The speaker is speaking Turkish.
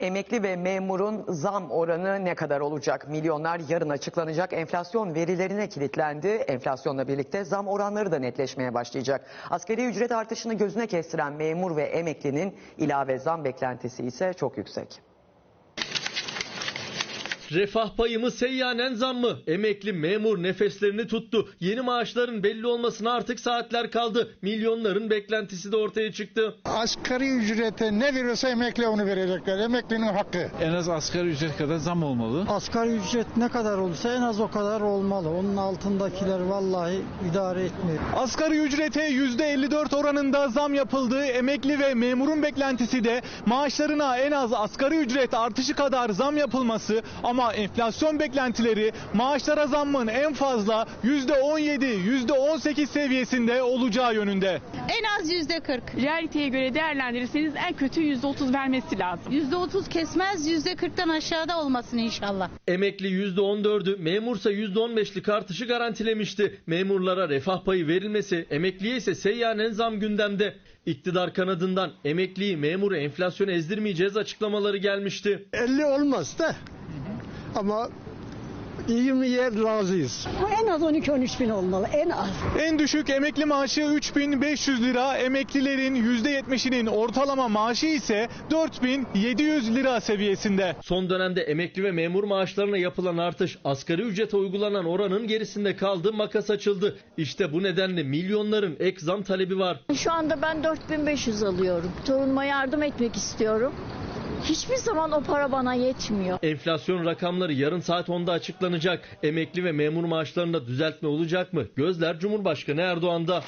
Emekli ve memurun zam oranı ne kadar olacak? Milyonlar yarın açıklanacak enflasyon verilerine kilitlendi. Enflasyonla birlikte zam oranları da netleşmeye başlayacak. Asgari ücret artışını gözüne kestiren memur ve emeklinin ilave zam beklentisi ise çok yüksek. Refah payımı seyyanen zam mı? Emekli memur nefeslerini tuttu. Yeni maaşların belli olmasına artık saatler kaldı. Milyonların beklentisi de ortaya çıktı. Asgari ücrete ne veriyorsa emekli onu verecekler. Emeklinin hakkı. En az asgari ücret kadar zam olmalı. Asgari ücret ne kadar olursa en az o kadar olmalı. Onun altındakiler vallahi idare etmiyor. Asgari ücrete %54 oranında zam yapıldı. Emekli ve memurun beklentisi de maaşlarına en az asgari ücret artışı kadar zam yapılması ama enflasyon beklentileri maaşlara zammın en fazla %17, %18 seviyesinde olacağı yönünde. En az yüzde 40. realiteye göre değerlendirirseniz en kötü %30 vermesi lazım. Yüzde 30 kesmez, yüzde 40'tan aşağıda olmasın inşallah. Emekli %14'ü, memursa %15'lik artışı garantilemişti. Memurlara refah payı verilmesi, emekliye ise seyyanen zam gündemde. İktidar kanadından emekliyi, memuru enflasyona ezdirmeyeceğiz açıklamaları gelmişti. 50 olmaz da ama 20'ye razıyız. En az 12-13 bin olmalı en az. En düşük emekli maaşı 3500 lira, emeklilerin %70'inin ortalama maaşı ise 4700 lira seviyesinde. Son dönemde emekli ve memur maaşlarına yapılan artış asgari ücrete uygulanan oranın gerisinde kaldı, makas açıldı. İşte bu nedenle milyonların ek zam talebi var. Şu anda ben 4500 alıyorum. Torunuma yardım etmek istiyorum. Hiçbir zaman o para bana yetmiyor. Enflasyon rakamları yarın saat 10'da açıklanacak. Emekli ve memur maaşlarında düzeltme olacak mı? Gözler Cumhurbaşkanı Erdoğan'da.